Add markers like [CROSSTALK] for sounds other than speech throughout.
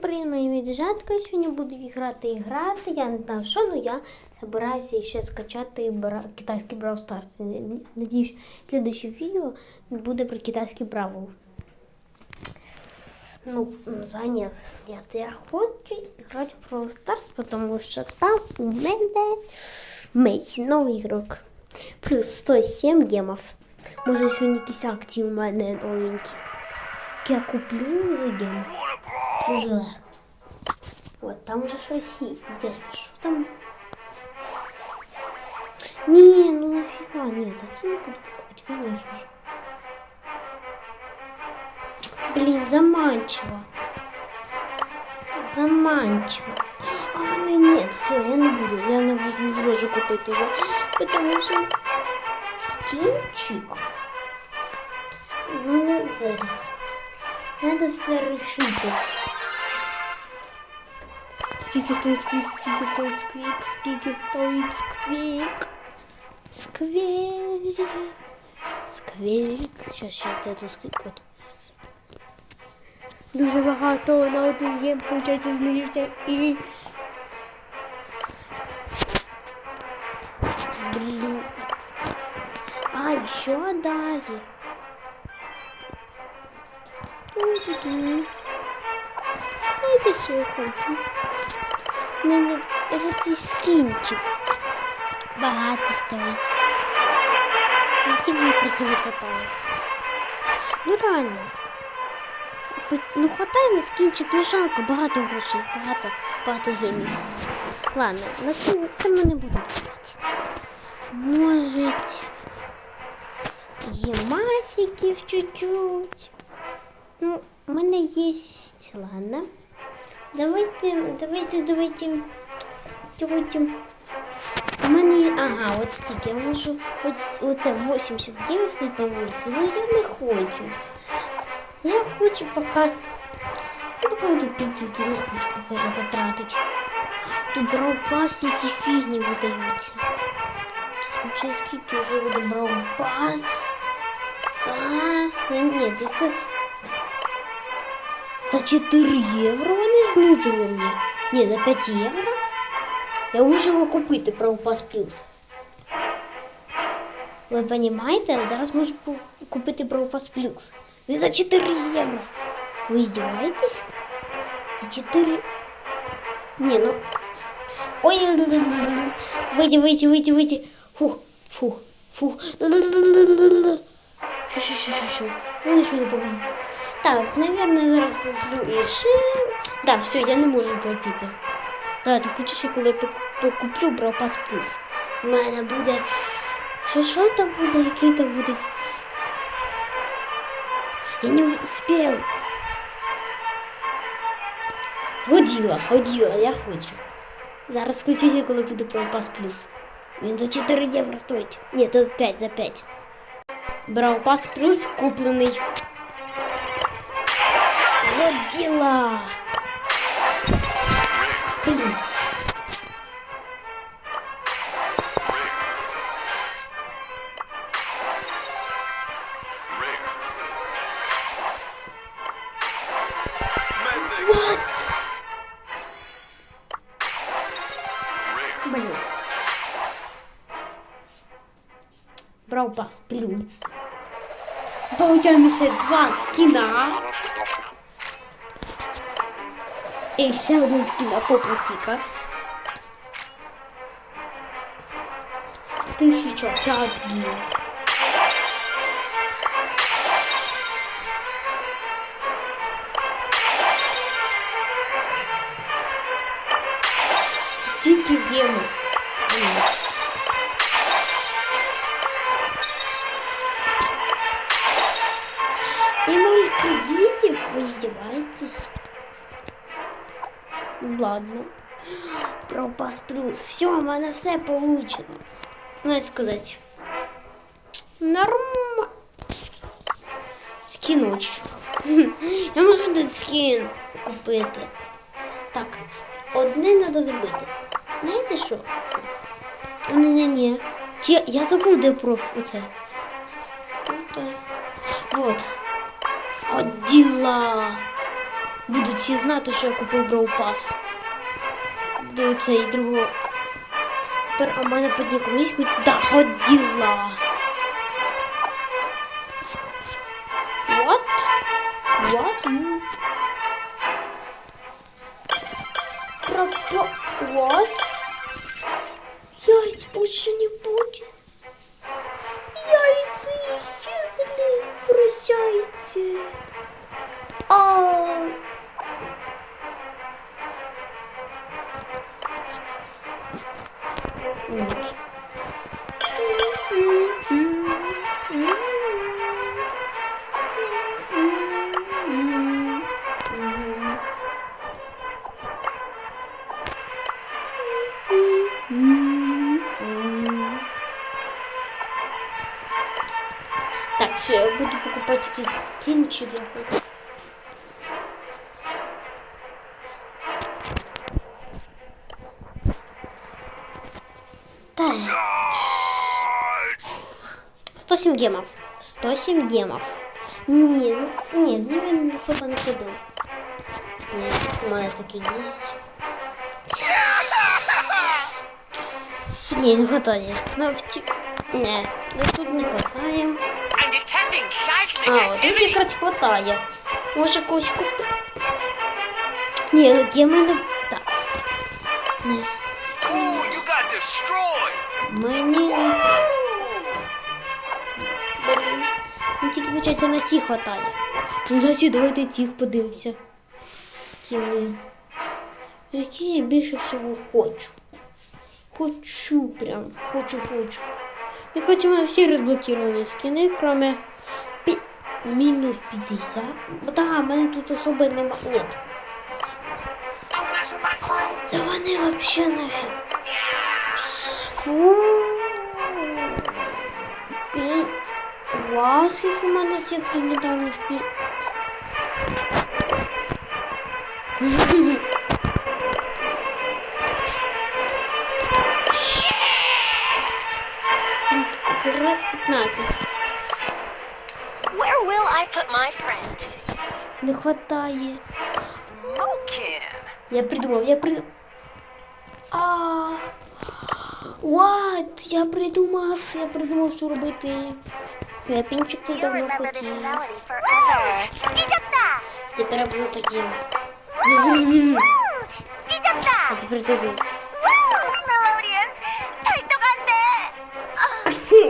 привіт, мої медвежатка. Сьогодні буду грати і грати. Я не знаю що, але я збираюся ще скачати бра... китайський Brawl Stars. Надіюсь, следующее відео буде про китайський Бравл. Ну, занес. Нет, я хочу играть в Brawl Stars, потому что там у меня Мейс, новый игрок. Плюс 107 гемов. Може, сьогодні якісь акції у мене новенькі. Я куплю за гем. Уже. Вот, там уже щось є. Интересно, що там? Не, ну нафига, нет, отсюда тут купить, конечно же. Блин, заманчиво. Заманчиво. А нет, все, я не буду, я буду, не зможу купити його, потому що скінчик. Ну, не зараз. Надо все решити. Скільки стоїть сквік, скільки стоїть сквік, скільки стоїть сквік. Сквік. Сквік. Щас ще де тут сквік. Дуже багато на один єм, получається, знижиться і... Блін. А, ще далі. Ту-ду-ду. Это все хочу. Мені цей скінчик багато стоїть. Тільки мені просто не хватає. Ну реально. Ну хватає на скінчик, ну жалко, багато грошей, багато, багато гемів. Ладно, на це, це ми не будемо робити. Може, є масиків чуть-чуть. Ну, у мене є. Ладно. Давайте, давайте, давайте. Давайте. У мене є. Ага, от стільки. Я можу. От, оце 80 гривень стоїть по вулиці. Ну я не хочу. Я хочу поки. Я поки буду піти, не хочу поки його тратити. Тут брав пас і ці фігні видаються. Через скільки вже буде брав пас. За... Ні, це за 4 євро вони знизили мені. Ні, за 5 євро. Я можу його купити Правопас Плюс. Ви розумієте? Зараз можу ку- купити Правопас Плюс. Він за 4 євро. Ви здіваєтесь? За 4... Ні, ну... Ой, вийди, вийди, вийди, вийди. Фух, фух, фух. Що, що, що, що, що? Ну, нічого не помню. Так, наверное, зараз куплю і ще. Да, все, я не можу допіти. Давайте, хочеш, коли я пок- куплю Бравпас Плюс. У мене буде. Що, що там буде, який там буде. Я не успів. Годіла, годіла, я хочу. Зараз включуся, коли буде Бравпас Плюс. Він за 4 євро стоїть. Ні, то 5 за 5. Бравпас Плюс куплений. Águila! Brawl Pass Plus. Będziemy się dwa skina. І ще один скін Апоплотіка. Тисяча шагів. Тільки ємо. І нуль кредитів, ви здіваєтесь? Ладно. Пропас плюс. Все, у мене все получено. Ну, як сказати. Норм. Скіночок. [LAUGHS] Я можу один скін купити. Так, одне треба зробити. Знаєте що? Ні-ні-ні. Я, я забув, де проф оце. От. Вот. От діла. Будуть всі знати, що я купив Brawl Pass. До цей другого. Тепер в мене під ніком є хоч. Да, ходіла. діла. What? What? буду покупать эти кинчики. я хочу. Так. 107 гемов. 107 гемов. Ні, ну, ні, ну він особо не ходив. Ні, у мене таке є. Ні, не хватає. Ну, в ті... Ні, ну тут не хватає. А, от якраз хватає. Може когось купити. Ні, геми не... Так. Ні. Мені... Блін. Ну, тільки, виходить, на ті хватає. Ну, значить, давайте тих подивимося. Скіни. Які я більше всього хочу. Хочу прям. Хочу, хочу. У мене всі розблокіровані скини, кроме пі... мінус 50. Да, мене тут особо нема. Ні. Да вони вообще нафіг. Фу. Пі... Вау, скільки в мене цих легендарних шпі... [LAUGHS] раз 15. Where will I put my friend? Не хватає. Smoking. Я придумав, я придумав. А. What? Я придумав, я придумав, що робити. Клепінчик ти давно хотів. Тепер я буду таким. [LAUGHS] А тепер ти.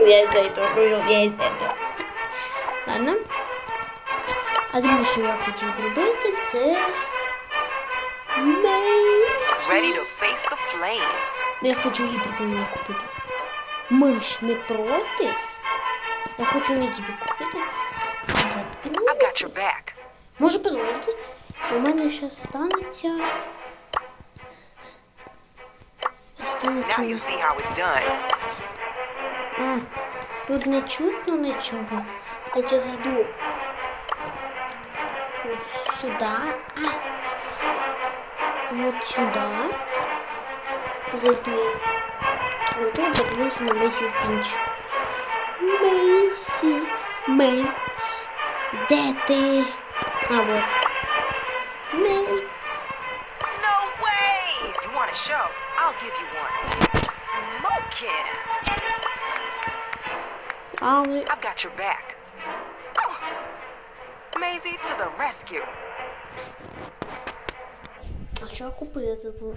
아, Я з этого, я з этого. Ладно. А друге, що я хотів зробити, це... Мей. Ready to face the flames. Я хочу гіперконі купити. Ми ж не проти. Я хочу не тобі купити. I've got your back. Можу дозволити. У мене ще станеться. Now Станеться. you see how it's done. А, тут не чутно нічого. Я ще зайду. От сюди. А. Вот сюда. Зайду. Вот я подивлюся на Мейсі з Пінчик. Мейсі, Мейсі. Де ти? А, вот. Show? I'll give you one. Smoking. Але I've got your back. Oh. Maisie to the rescue. А що я купив, я забув.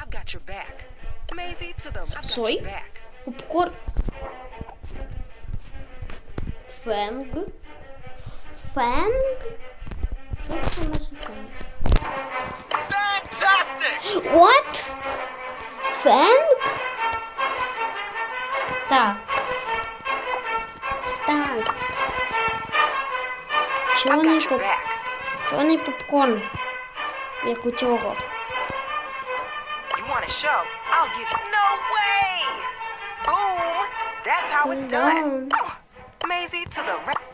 I've got your back. Maisie to the. I've got Soy? your back. Попкорн. Фенг. Фенг? Що це наше фенг? Fantastic! What? Фенг? Так. Так. I've Чорний, got your поп... back. Чорний попкорн. Як у цього. You want a show? I'll give you. No way! Boom! That's how it's done. Down. Oh, Maisie to the re-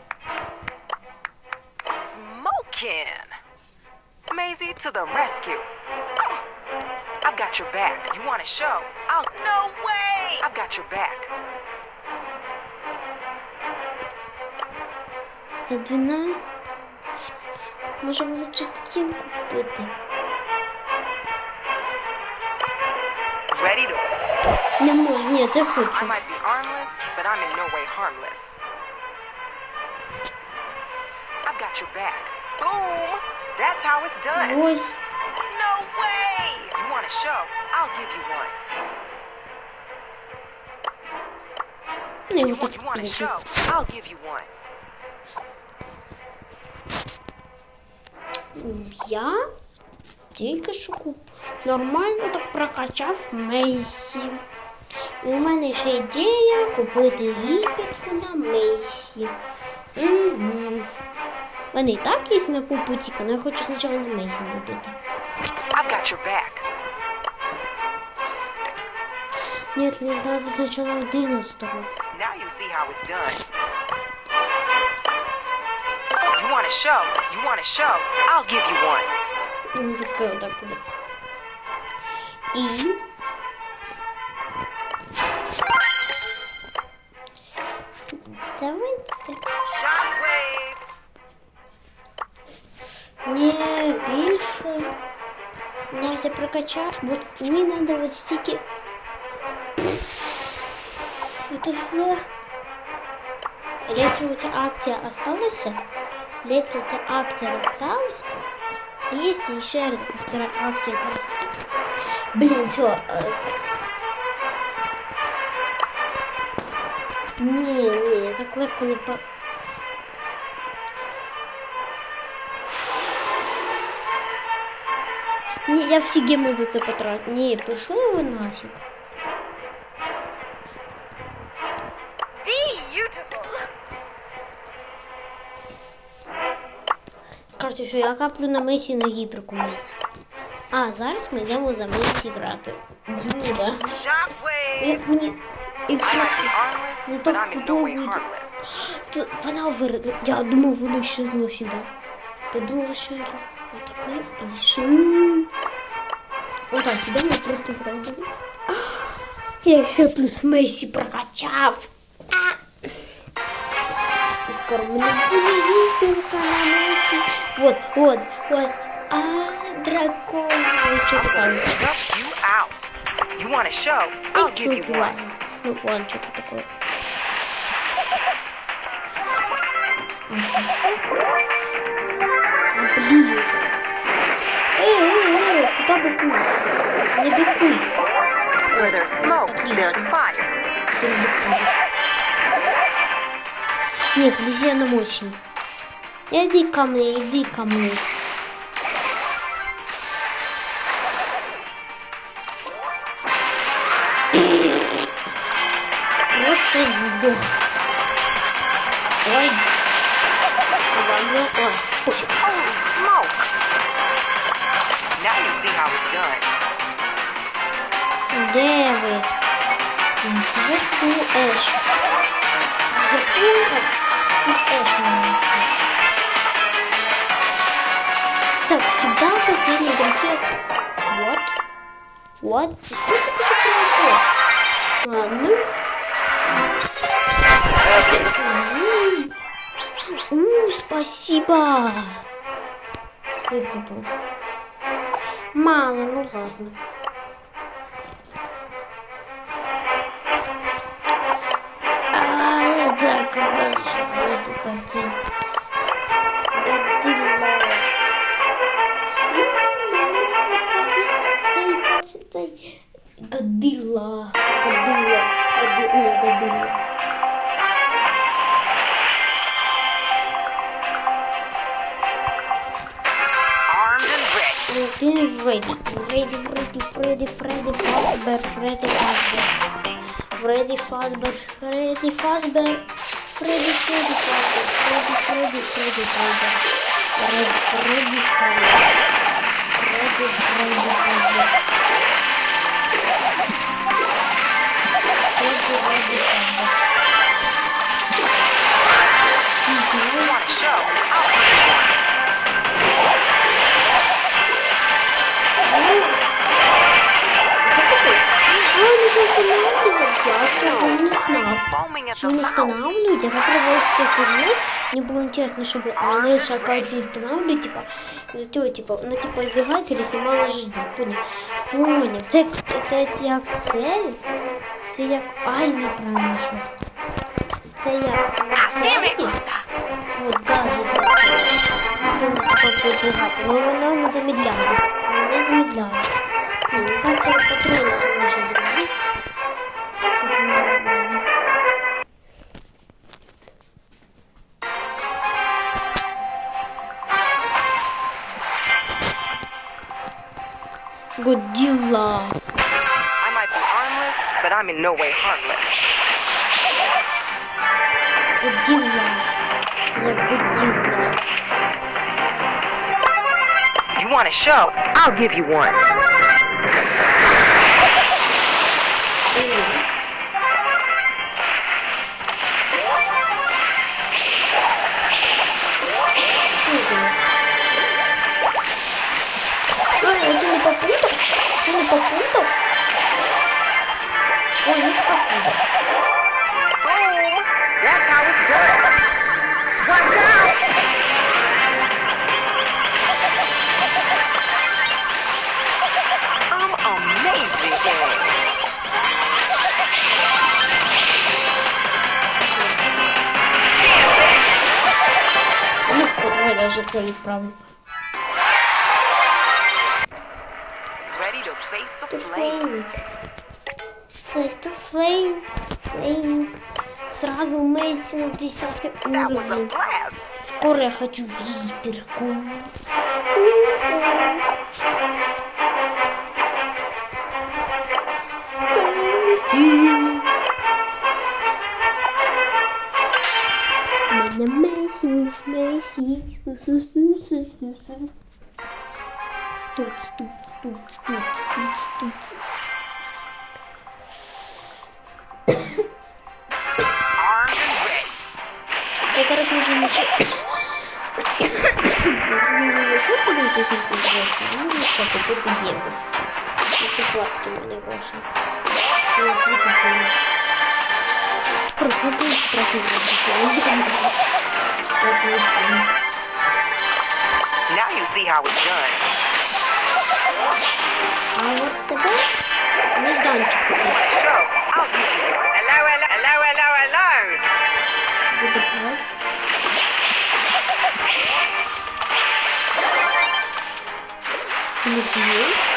Smoking. Maisie to the rescue. Oh, I've got your back. You want a show? I'll. No way! I've got your back. Це 12. Може лучше скін купити. Ready to. Не можу, ні, це I хочу. might be armless, but I'm in no way harmless. I've got your back. Boom! That's how it's done. Ой, No way! You want a show? I'll give you one. You, want, you want a show? I'll give you one. Я тільки що куп. Нормально так прокачав Мейсі. У мене ще ідея купити гіперку на Мейсі. Угу. Мене і так є на пупутіка, але я хочу спочатку на Мейсі купити. I've got your back. Ні, не знаю, спочатку 11-го. Now you see how it's done. You want a show? You want a show? I'll give you one. Ну, пускай вот так буде. І... Прокачав. Вот мені надо вот стільки. Это что? Если у тебя акция осталась, если у тебя акция осталась, если еще раз постараюсь акция осталась. Блин, все. Не, не, я так легко не по... Ні, я всі геми за це потратив. Ні, пішли ви нафіг. Кажуть, що я каплю на Месі на гіперку Месі. А, зараз ми йдемо за Месі грати. Як мені... Ну, так подобається. вона вир... Я думав, воно ще знову сюди. Я думав, що отак не пишу. Отак, ідемо просто зробимо. [GASPS] Я ще плюс Месі прокачав. А! І скоро мене буде випілка на Месі. Вот, вот, вот. А, дракон. Що ти там? Stuff you out. You want a show? I'll give you one. Ну, ладно, что-то такое. Блин. Эй, эй, эй, куда быкуй? Не быкуй. Where there's smoke, there's fire. Ты не быкуй. Нет, нельзя нам очень. Иди ко мне, иди ко мне. Просто сдох. Ой. Ладно, ой. Ой. Holy smoke! Now you see how it's done. Де ви? Яку еш? Яку? Так, всегда последний банкет. Вот. Вот. Что? Ладно. У, спасибо. Мало, ну ладно. si faz da produção de coisas. Produção de coisas. Produção de coisas. Produção de coisas. Show. не mouth. останавливают, я попробовала с фигню. Мне было интересно, чтобы малыша, оказывается, не останавливали, типа, за того, типа, вона, типа, издевається і знімала життя, поняв? Поняв, це, це як цель, це як, ай, неправильно, що ж. Це як Así me цель, gusta. вот, даже, ну, как бы, но вона не замедляє, не замедляє. Ну, мені кажется, патрони сильніше Godzilla. I might be harmless, but I'm in no way harmless. Godzilla. You're Godzilla. You want a show? I'll give you one. давай даже кролик правый. Ready to face the flames. Face to flame. Flame. Сразу Мэйси на десятый That was a уровень. blast. Скоро я хочу гиперку. Туц, туц, туц, туц, туц. Armed. Я зараз можу нічого. Що подивитися тільки звідси, ну що купити євро. Ці платки мене гроші. Ну, 30. Короче, Now you see how it's done. А от тебе нежданчик купити. Show. I'll give you one. Hello, hello, hello, hello, hello. Буде плат. Не п'є.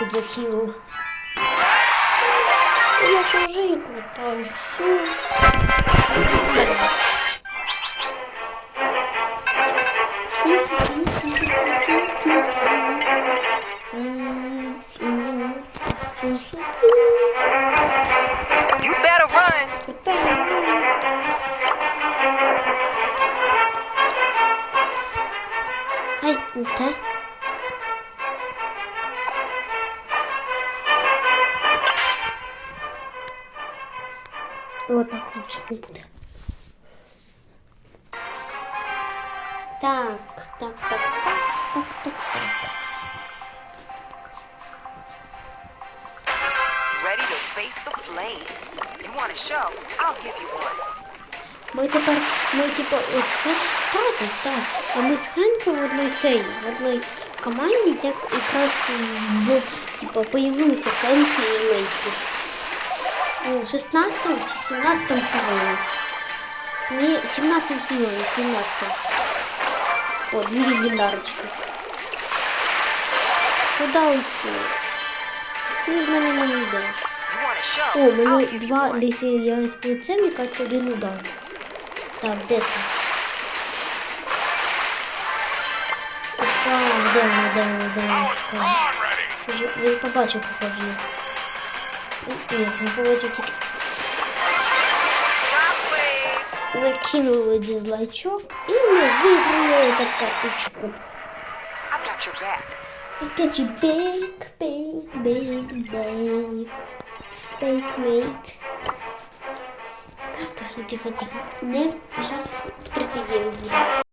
Вот закинул. Я же всю. Вот так лучше. Так, так, так, так, так, так, так. Ready to face the flames. You want a show? I'll give you one. Ми тепер, ми типу, ось стати, так. А ми з Ханьком в одній цей, в одній команді, як якраз типу, появилися Хенкі і Мейсі. Ну, в 16 чи 17 сезоні. Ні, 17 сезоні, 17. О, дві легендарочки. Куда уйти? Ти в мене не йдеш. You want a show? О, у I'll мене give you два one. десь я з плечем, яка один удар. Так, де це? Опа, де вона, де вона, де вона? Шукаю. Вже- Він побачив, походу. Ні, не побачив тільки. Shockwave. Накинули дизлайчок і ми виграли карточку. your back. I got you big, big, big, big. Big make. Тихо, тихо, тихо. Не, зараз 30 євро буде.